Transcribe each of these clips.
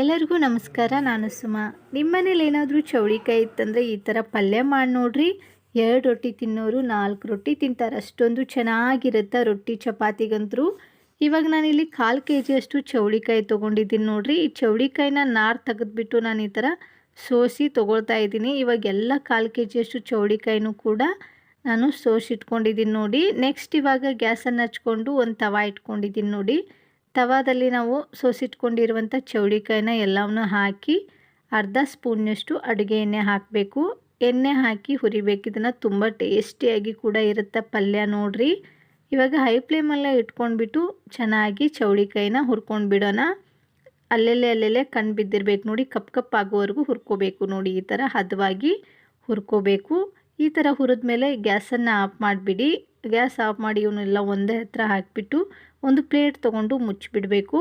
ಎಲ್ಲರಿಗೂ ನಮಸ್ಕಾರ, ನಾನು ಸುಮಾ. ನಿಮ್ಮನೇಲಿ ಏನಾದರೂ ಚೌಳಿಕಾಯಿ ಇತ್ತಂದರೆ ಈ ಥರ ಪಲ್ಯ ಮಾಡಿ ನೋಡ್ರಿ. ಎರಡು ರೊಟ್ಟಿ ತಿನ್ನೋರು ನಾಲ್ಕು ರೊಟ್ಟಿ ತಿಂತಾರೆ. ಅಷ್ಟೊಂದು ಚೆನ್ನಾಗಿರುತ್ತೆ ರೊಟ್ಟಿ ಚಪಾತಿಗಂತರೂ ಇವಾಗ ನಾನಿಲ್ಲಿ ಕಾಲು ಕೆ ಜಿಯಷ್ಟು ಚೌಳಿಕಾಯಿ ತೊಗೊಂಡಿದ್ದೀನಿ ನೋಡ್ರಿ. ಈ ಚೌಳಿಕಾಯಿನ ನಾರು ತೆಗೆದ್ಬಿಟ್ಟು ನಾನು ಈ ಥರ ಸೋಸಿ ತೊಗೊಳ್ತಾ ಇದ್ದೀನಿ. ಇವಾಗ ಎಲ್ಲ ಕಾಲು ಕೆ ಜಿಯಷ್ಟು ಚೌಳಿಕಾಯಿನೂ ಕೂಡ ನಾನು ಸೋಸಿಟ್ಕೊಂಡಿದ್ದೀನಿ ನೋಡಿ. ನೆಕ್ಸ್ಟ್ ಇವಾಗ ಗ್ಯಾಸನ್ನು ಹಚ್ಕೊಂಡು ಒಂದು ತವಾ ಇಟ್ಕೊಂಡಿದ್ದೀನಿ ನೋಡಿ. ತವಾದಲ್ಲಿ ನಾವು ಸೋಸಿಟ್ಕೊಂಡಿರುವಂಥ ಚೌಳಿಕಾಯಿನ ಎಲ್ಲವನ್ನು ಹಾಕಿ ಅರ್ಧ ಸ್ಪೂನ್ನಷ್ಟು ಅಡುಗೆ ಎಣ್ಣೆ ಹಾಕಬೇಕು. ಎಣ್ಣೆ ಹಾಕಿ ಹುರಿಬೇಕು. ಇದನ್ನು ತುಂಬ ಟೇಸ್ಟಿಯಾಗಿ ಕೂಡ ಇರುತ್ತೆ ಪಲ್ಯ ನೋಡ್ರಿ. ಇವಾಗ ಹೈ ಫ್ಲೇಮಲ್ಲೇ ಇಟ್ಕೊಂಡ್ಬಿಟ್ಟು ಚೆನ್ನಾಗಿ ಚೌಳಿಕಾಯಿನ ಹುರ್ಕೊಂಡು ಬಿಡೋಣ. ಅಲ್ಲೆಲ್ಲೇ ಅಲ್ಲೆಲ್ಲೇ ಕಣ್ಣು ಬಿದ್ದಿರಬೇಕು ನೋಡಿ, ಕಪ್ ಕಪ್ ಆಗೋವರೆಗೂ ಹುರ್ಕೋಬೇಕು ನೋಡಿ, ಈ ಥರ ಹದವಾಗಿ ಹುರ್ಕೋಬೇಕು. ಈ ಥರ ಹುರಿದ ಮೇಲೆ ಗ್ಯಾಸನ್ನು ಆಫ್ ಮಾಡಿಬಿಡಿ. ಗ್ಯಾಸ್ ಆಫ್ ಮಾಡಿ ಇವನ್ನೆಲ್ಲ ಒಂದೇ ಹತ್ರ ಹಾಕಿಬಿಟ್ಟು ಒಂದು ಪ್ಲೇಟ್ ತೊಗೊಂಡು ಮುಚ್ಚಿಬಿಡಬೇಕು.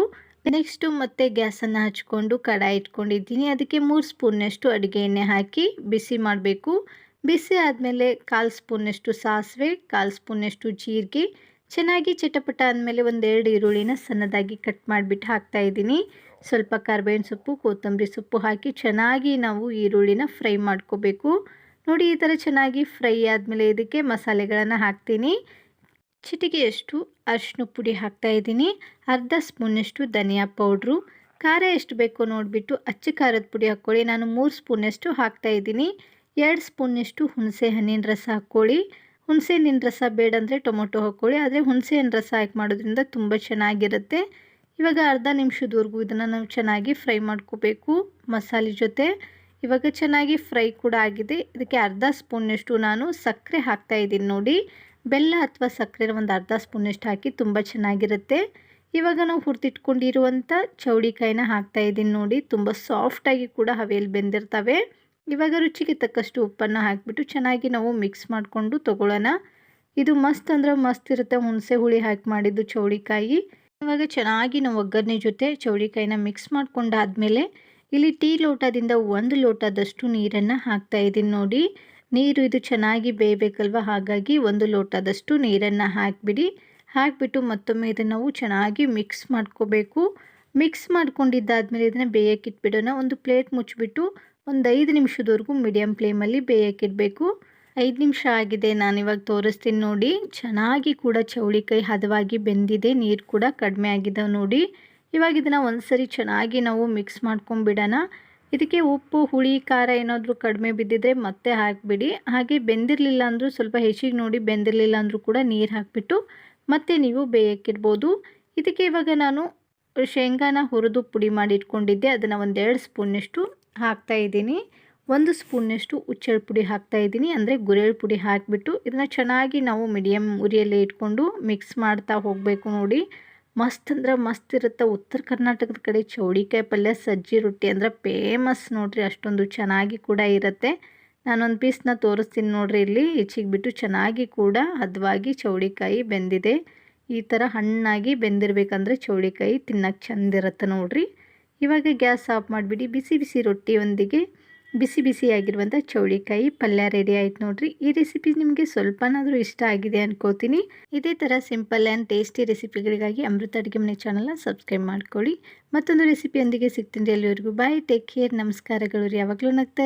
ನೆಕ್ಸ್ಟು ಮತ್ತೆ ಗ್ಯಾಸನ್ನು ಹಚ್ಕೊಂಡು ಕಡಾಯಿ ಇಟ್ಕೊಂಡಿದ್ದೀನಿ. ಅದಕ್ಕೆ ಮೂರು ಸ್ಪೂನ್ನಷ್ಟು ಅಡುಗೆ ಎಣ್ಣೆ ಹಾಕಿ ಬಿಸಿ ಮಾಡಬೇಕು. ಬಿಸಿ ಆದಮೇಲೆ ಕಾಲು ಸ್ಪೂನ್ನಷ್ಟು ಸಾಸಿವೆ, ಕಾಲು ಸ್ಪೂನ್ನಷ್ಟು ಜೀರಿಗೆ. ಚೆನ್ನಾಗಿ ಚಿಟಪಟ ಆದಮೇಲೆ ಒಂದೆರಡು ಈರುಳ್ಳಿನ ಸಣ್ಣದಾಗಿ ಕಟ್ ಮಾಡಿಬಿಟ್ಟು ಹಾಕ್ತಾಯಿದ್ದೀನಿ ಸ್ವಲ್ಪ ಕರ್ಬೇವಿನ ಸೊಪ್ಪು, ಕೊತ್ತಂಬರಿ ಸೊಪ್ಪು ಹಾಕಿ ಚೆನ್ನಾಗಿ ನಾವು ಈರುಳ್ಳಿನ ಫ್ರೈ ಮಾಡ್ಕೋಬೇಕು. ನೋಡಿ ಈ ಥರ ಚೆನ್ನಾಗಿ ಫ್ರೈ ಆದಮೇಲೆ ಇದಕ್ಕೆ ಮಸಾಲೆಗಳನ್ನು ಹಾಕ್ತೀನಿ. ಚಿಟಿಕೆಯಷ್ಟು ಅರಿಶಿನ ಪುಡಿ ಹಾಕ್ತಾಯಿದ್ದೀನಿ ಅರ್ಧ ಸ್ಪೂನಷ್ಟು ಧನಿಯಾ ಪೌಡ್ರು. ಖಾರ ಎಷ್ಟು ಬೇಕೋ ನೋಡಿಬಿಟ್ಟು ಅಚ್ಚ ಖಾರದ ಪುಡಿ ಹಾಕ್ಕೊಳ್ಳಿ. ನಾನು ಮೂರು ಸ್ಪೂನಷ್ಟು ಹಾಕ್ತಾಯಿದ್ದೀನಿ ಎರಡು ಸ್ಪೂನಷ್ಟು ಹುಣಸೆ ಹಣ್ಣಿನ ರಸ ಹಾಕ್ಕೊಳ್ಳಿ. ಹುಣಸೆ ಹಣ್ಣಿನ ರಸ ಬೇಡ ಅಂದರೆ ಟೊಮೊಟೊ ಹಾಕ್ಕೊಳ್ಳಿ. ಆದರೆ ಹುಣಸೆ ಹಣ್ಣು ರಸ ಹಾಕಿ ಮಾಡೋದ್ರಿಂದ ತುಂಬ ಚೆನ್ನಾಗಿರುತ್ತೆ. ಇವಾಗ ಅರ್ಧ ನಿಮಿಷದವರೆಗೂ ಇದನ್ನು ನಾವು ಚೆನ್ನಾಗಿ ಫ್ರೈ ಮಾಡ್ಕೋಬೇಕು ಮಸಾಲೆ ಜೊತೆ. ಇವಾಗ ಚೆನ್ನಾಗಿ ಫ್ರೈ ಕೂಡ ಆಗಿದೆ. ಇದಕ್ಕೆ ಅರ್ಧ ಸ್ಪೂನ್ನಷ್ಟು ನಾನು ಸಕ್ಕರೆ ಹಾಕ್ತಾಯಿದ್ದೀನಿ ನೋಡಿ. ಬೆಲ್ಲ ಅಥವಾ ಸಕ್ಕರೆ ಒಂದು ಅರ್ಧ ಸ್ಪೂನಷ್ಟು ಹಾಕಿ ತುಂಬ ಚೆನ್ನಾಗಿರುತ್ತೆ. ಇವಾಗ ನಾವು ಹುರಿದಿಟ್ಕೊಂಡಿರುವಂಥ ಚೌಳಿಕಾಯಿನ ಹಾಕ್ತಾಯಿದ್ದೀನಿ ನೋಡಿ, ತುಂಬ ಸಾಫ್ಟಾಗಿ ಕೂಡ ಹವೆಯಲ್ಲಿ ಬೆಂದಿರ್ತವೆ. ಇವಾಗ ರುಚಿಗೆ ತಕ್ಕಷ್ಟು ಉಪ್ಪನ್ನು ಹಾಕಿಬಿಟ್ಟು ಚೆನ್ನಾಗಿ ನಾವು ಮಿಕ್ಸ್ ಮಾಡಿಕೊಂಡು ತೊಗೊಳ್ಳೋಣ. ಇದು ಮಸ್ತ್ ಅಂದ್ರೆ ಮಸ್ತ್ ಇರುತ್ತೆ, ಹುಣಸೆ ಹುಳಿ ಹಾಕಿ ಮಾಡಿದ್ದು ಚೌಳಿಕಾಯಿ. ಇವಾಗ ಚೆನ್ನಾಗಿ ನಾವು ಒಗ್ಗರಣೆ ಜೊತೆ ಚೌಳಿಕಾಯಿನ ಮಿಕ್ಸ್ ಮಾಡ್ಕೊಂಡಾದ್ಮೇಲೆ, ಇಲ್ಲಿ ಟೀ ಲೋಟದಿಂದ ಒಂದು ಲೋಟದಷ್ಟು ನೀರನ್ನು ಹಾಕ್ತಾ ಇದ್ದೀನಿ ನೋಡಿ. ನೀರು ಇದು ಚೆನ್ನಾಗಿ ಬೇಯಬೇಕಲ್ವ? ಹಾಗಾಗಿ ಒಂದು ಲೋಟದಷ್ಟು ನೀರನ್ನು ಹಾಕಿಬಿಡಿ. ಹಾಕಿಬಿಟ್ಟು ಮತ್ತೊಮ್ಮೆ ಇದನ್ನು ಚೆನ್ನಾಗಿ ಮಿಕ್ಸ್ ಮಾಡ್ಕೋಬೇಕು. ಮಿಕ್ಸ್ ಮಾಡ್ಕೊಂಡಿದ್ದಾದಮೇಲೆ ಇದನ್ನು ಬೇಯಕ್ಕೆ ಇಟ್ಬಿಡೋಣ. ಒಂದು ಪ್ಲೇಟ್ ಮುಚ್ಚಿಬಿಟ್ಟು ಒಂದು ಐದು ನಿಮಿಷದವರೆಗೂ ಮೀಡಿಯಂ ಫ್ಲೇಮಲ್ಲಿ ಬೇಯಕ್ಕಿಡಬೇಕು ಐದು ನಿಮಿಷ ಆಗಿದೆ, ನಾನಿವಾಗ ತೋರಿಸ್ತೀನಿ ನೋಡಿ. ಚೆನ್ನಾಗಿ ಕೂಡ ಚೌಳಿಕಾಯಿ ಹದವಾಗಿ ಬೆಂದಿದೆ. ನೀರು ಕೂಡ ಕಡಿಮೆ ಆಗಿದೆ ನೋಡಿ. ಇವಾಗ ಇದನ್ನು ಒಂದು ಸರಿ ಚೆನ್ನಾಗಿ ನಾವು ಮಿಕ್ಸ್ ಮಾಡ್ಕೊಂಬಿಡೋಣ ಇದಕ್ಕೆ ಉಪ್ಪು, ಹುಳಿ, ಖಾರ ಏನಾದರೂ ಕಡಿಮೆ ಬಿದ್ದಿದ್ರೆ ಮತ್ತೆ ಹಾಕಿಬಿಡಿ. ಹಾಗೆ ಬೆಂದಿರಲಿಲ್ಲ ಅಂದರೂ ಸ್ವಲ್ಪ ಹೆಚ್ಚಿಗೆ ನೋಡಿ ಬೆಂದಿರಲಿಲ್ಲ ಅಂದರೂ ಕೂಡ ನೀರು ಹಾಕಿಬಿಟ್ಟು ಮತ್ತೆ ನೀವು ಬೇಯಕ್ಕಿಡ್ಬೋದು ಇದಕ್ಕೆ ಇವಾಗ ನಾನು ಶೇಂಗಾನ ಹುರಿದು ಪುಡಿ ಮಾಡಿ ಇಟ್ಕೊಂಡಿದ್ದೆ. ಅದನ್ನು ಒಂದೆರಡು ಹಾಕ್ತಾ ಇದ್ದೀನಿ. ಒಂದು ಸ್ಪೂನ್ನಷ್ಟು ಉಚ್ಚಳ ಪುಡಿ ಹಾಕ್ತಾಯಿದ್ದೀನಿ ಅಂದರೆ ಗುರೇಳ್ ಪುಡಿ ಹಾಕಿಬಿಟ್ಟು ಇದನ್ನು ಚೆನ್ನಾಗಿ ನಾವು ಮೀಡಿಯಮ್ ಉರಿಯಲ್ಲೇ ಇಟ್ಕೊಂಡು ಮಿಕ್ಸ್ ಮಾಡ್ತಾ ಹೋಗಬೇಕು ನೋಡಿ. ಮಸ್ತ್ ಅಂದ್ರೆ ಮಸ್ತ್ ಇರುತ್ತೆ. ಉತ್ತರ ಕರ್ನಾಟಕದ ಕಡೆ ಚೌಳಿಕಾಯಿ ಪಲ್ಯ, ಸಜ್ಜಿ ರೊಟ್ಟಿ ಅಂದ್ರೆ ಫೇಮಸ್ ನೋಡ್ರಿ. ಅಷ್ಟೊಂದು ಚೆನ್ನಾಗಿ ಕೂಡ ಇರುತ್ತೆ. ನಾನೊಂದು ಪೀಸ್ನ ತೋರಿಸ್ತೀನಿ ನೋಡ್ರಿ ಇಲ್ಲಿ. ಹೆಚ್ಚಿಗೆ ಬಿಟ್ಟು ಚೆನ್ನಾಗಿ ಕೂಡ ಹದವಾಗಿ ಚೌಳಿಕಾಯಿ ಬೆಂದಿದೆ. ಈ ಥರ ಹಣ್ಣಾಗಿ ಬೆಂದಿರಬೇಕಂದ್ರೆ ಚೌಳಿಕಾಯಿ ತಿನ್ನಕ್ಕೆ ಚೆಂದಿರುತ್ತೆ ನೋಡ್ರಿ. ಇವಾಗ ಗ್ಯಾಸ್ ಆಫ್ ಮಾಡಿಬಿಡಿ. ಬಿಸಿ ಬಿಸಿ ರೊಟ್ಟಿಯೊಂದಿಗೆ ಬಿಸಿ ಬಿಸಿಯಾಗಿರುವಂಥ ಚೌಳಿಕಾಯಿ ಪಲ್ಯ ರೆಡಿ ಆಯ್ತು ನೋಡ್ರಿ. ಈ ರೆಸಿಪಿ ನಿಮಗೆ ಸ್ವಲ್ಪನಾದರೂ ಇಷ್ಟ ಆಗಿದೆ ಅನ್ಕೋತೀನಿ. ಇದೇ ಥರ ಸಿಂಪಲ್ ಆ್ಯಂಡ್ ಟೇಸ್ಟಿ ರೆಸಿಪಿಗಳಿಗಾಗಿ ಅಮೃತ ಅಡುಗೆ ಮನೆ ಚಾನಲ್ನ ಸಬ್ಸ್ಕ್ರೈಬ್ ಮಾಡ್ಕೊಳ್ಳಿ. ಮತ್ತೊಂದು ರೆಸಿಪಿಯೊಂದಿಗೆ ಸಿಗ್ತೀನಿ ಎಲ್ಲರಿಗೂ ಬಾಯ್ ಟೇಕ್ ಕೇರ್ ನಮಸ್ಕಾರಗಳು ಯಾವಾಗಲೂ ನಗ್ತಾ